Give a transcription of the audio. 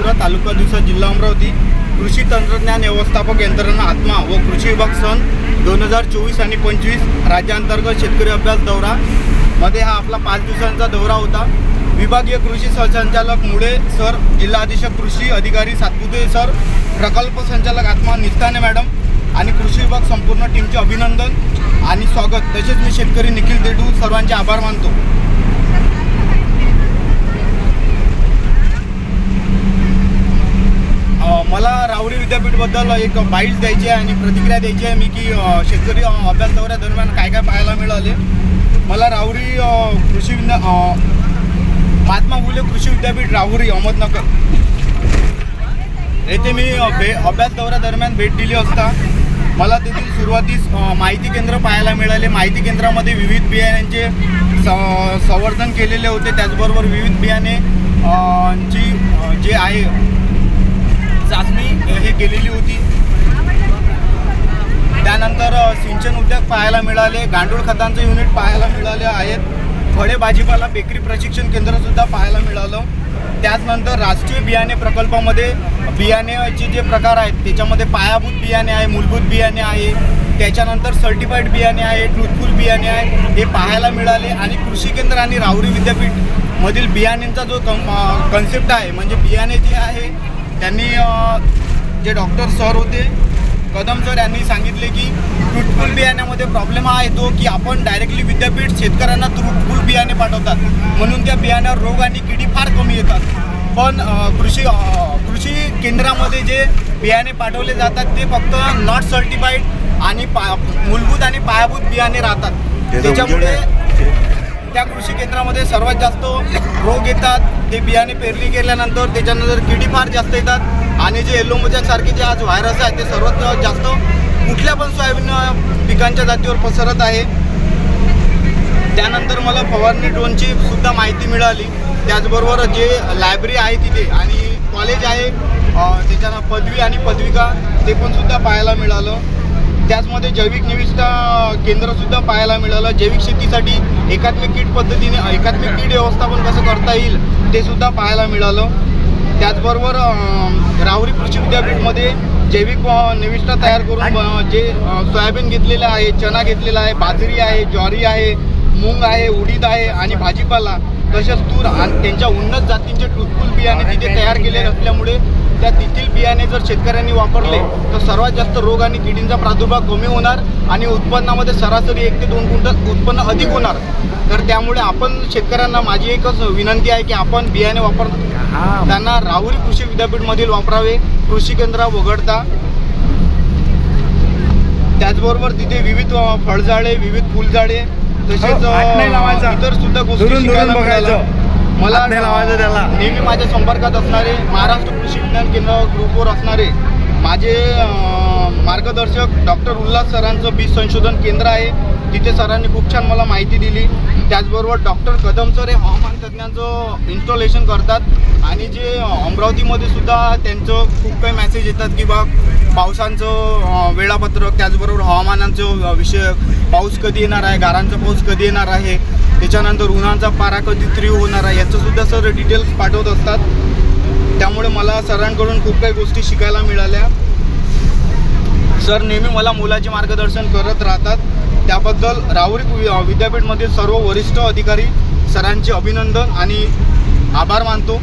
राजापुरा तालुका दिवसा जिल्हा अमरावती कृषी तंत्रज्ञान व्यवस्थापक यंत्रणा आत्मा व कृषी विभाग सन दोन हजार चोवीस आणि पंचवीस राज्यांतर्गत शेतकरी अभ्यास दौरा. मध्ये हा आपला पाच दिवसांचा दौरा होता. विभागीय कृषी सहसंचालक मुळे सर जिल्हाधीशक कृषी अधिकारी सातपुते सर प्रकल्प संचालक आत्मा निस्ताने मॅडम आणि कृषी विभाग संपूर्ण टीमचे अभिनंदन आणि स्वागत. तसेच मी शेतकरी निखिल देडू सर्वांचे आभार मानतो अ, मला राहुरी एक बाईट द्यायची आहे आणि प्रतिक्रिया द्यायची आहे मी की शेतकरी अभ्यास दौऱ्यादरम्यान काय काय पाहायला मिळाले. मला राहुरी कृषी विद्या महात्मा फुले कृषी विद्यापीठ राहुरी अहमदनगर. येथे मी भे अभ्यास दौऱ्यादरम्यान भेट दिली असता मला तेथील सुरुवातीस माहिती केंद्र पाहायला मिळाले. माहिती केंद्रामध्ये विविध बियाण्यांचे स संवर्धन केलेले होते. त्याचबरोबर विविध बियाणे ची अ, जे आहे चाचणी अ, हे केलेली होती त्यानंतर अ, सिंचन उद्योग पाहायला मिळाले गांडूळ खतांचं युनिट पाहायला मिळाले आहेत. फळे भाजीपाला बेकरी प्रशिक्षण केंद्रसुद्धा पाहायला मिळालं. त्याचनंतर राष्ट्रीय बियाणे प्रकल्पामध्ये बियाण्याचे जे प्रकार आहेत त्याच्यामध्ये पायाभूत बियाणे आहे मूलभूत बियाणे आहे. त्याच्यानंतर सर्टिफाईड बियाणे आहे ट्रुथफुल बियाणे आहे हे पाहायला मिळाले. आणि कृषी केंद्र आणि राहुरी विद्यापीठ मधील बियाण्यांचा जो कन्सेप्ट आहे म्हणजे बियाणे जे आहे त्यांनी जे डॉक्टर सर होते कदम सर यांनी सांगितले की ट्रूथफुल बियाण्यामध्ये प्रॉब्लेम हा येतो की आपण डायरेक्टली विद्यापीठ शेतकऱ्यांना ट्रूथफुल बियाणे पाठवतात. म्हणून त्या बियाण्यावर रोग आणि किडी फार कमी येतात. पण कृषी कृषी केंद्रामध्ये जे बियाणे पाठवले जातात ते फक्त नॉट सर्टिफाईड आणि पा मूलभूत आणि पायाभूत बियाणे राहतात. त्याच्यामुळे त्या कृषी केंद्रामध्ये सर्वात जास्त रोग येतात. ते बियाणे पेरणी केल्यानंतर त्याच्यानंतर किडी फार जास्त येतात. आणि जे येलो जे आज व्हायरस आहे ते सर्वात जास्त कुठल्या पण सोयाबीन पिकांच्या जातीवर पसरत आहे. त्यानंतर मला फवारणी ड्रोनची सुद्धा माहिती मिळाली. त्याचबरोबर जे लायब्ररी आहे तिथे आणि कॉलेज आहे त्याच्यानं पदवी आणि पदविका ते पण सुद्धा पाहायला मिळालं. त्याचमध्ये जैविक निविष्ठा केंद्रसुद्धा पाहायला मिळालं. जैविक शेतीसाठी एकात्मिक कीड पद्धतीने एकात्मिक कीड व्यवस्थापन कसं करता येईल ते सुद्धा पाहायला मिळालं. त्याचबरोबर राहुरी कृषी विद्यापीठमध्ये जैविक निविष्ठा तयार करून जे सोयाबीन घेतलेलं आहे चना घेतलेला आहे बाजरी आहे ज्वारी आहे मूग आहे उडीद आहे आणि भाजीपाला. तसेच तूर आणि त्यांच्या उन्नत जातींचे ट्रूथफुल बियाणे तिथे तयार केलेले असल्यामुळे त्या तेथील बियाणे जर शेतकऱ्यांनी वापरले तर सर्वात जास्त रोग आणि किडींचा प्रादुर्भाव कमी होणार आणि उत्पन्नामध्ये सरासरी एक ते दोन क्विंटल उत्पन्न अधिक होणार. तर त्यामुळे आपण शेतकऱ्यांना माझी एकच विनंती आहे की आपण बियाणे वापर त्यांना राहुरी कृषी विद्यापीठमधील वापरावे कृषी केंद्र वगळता. त्याचबरोबर तिथे विविध फळझाडे विविध फुलझाडे तसेच हात नाही लावायचा. अ, इतर सुद्धा गोष्टी दुरून- दुरून शिकायला बघायचं. मिळाल्या. मला हात नाही लावायचा त्याला. नेहमी माझ्या संपर्कात असणारे महाराष्ट्र कृषी विज्ञान केंद्र ग्रुपवर असणारे माझे अ, मार्गदर्शक डॉक्टर उल्हास सरांचं बीज संशोधन केंद्र आहे तिथे सरांनी खूप छान मला माहिती दिली त्याचबरोबर डॉक्टर कदम सर हे हवामान तज्ज्ञांचं इन्स्टॉलेशन करतात आणि जे अमरावतीमध्ये सुद्धा त्यांचं खूप काही मेसेज येतात की बा पावसांचं वेळापत्रक त्याचबरोबर हवामानाचं विषय पाऊस कधी येणार आहे गारांचा पाऊस कधी येणार आहे त्याच्यानंतर उन्हाचा पारा कधी तीव्र होणार आहे याचंसुद्धा सर डिटेल्स पाठवत असतात. त्यामुळे मला सरांकडून खूप काही गोष्टी शिकायला मिळाल्या. सर नेहमी मला मुलाचे मार्गदर्शन करत राहतात. त्याबद्दल राहुरी वि- विद्यापीठमधील सर्व वरिष्ठ अधिकारी सरांचे अभिनंदन आणि आभार मानतो.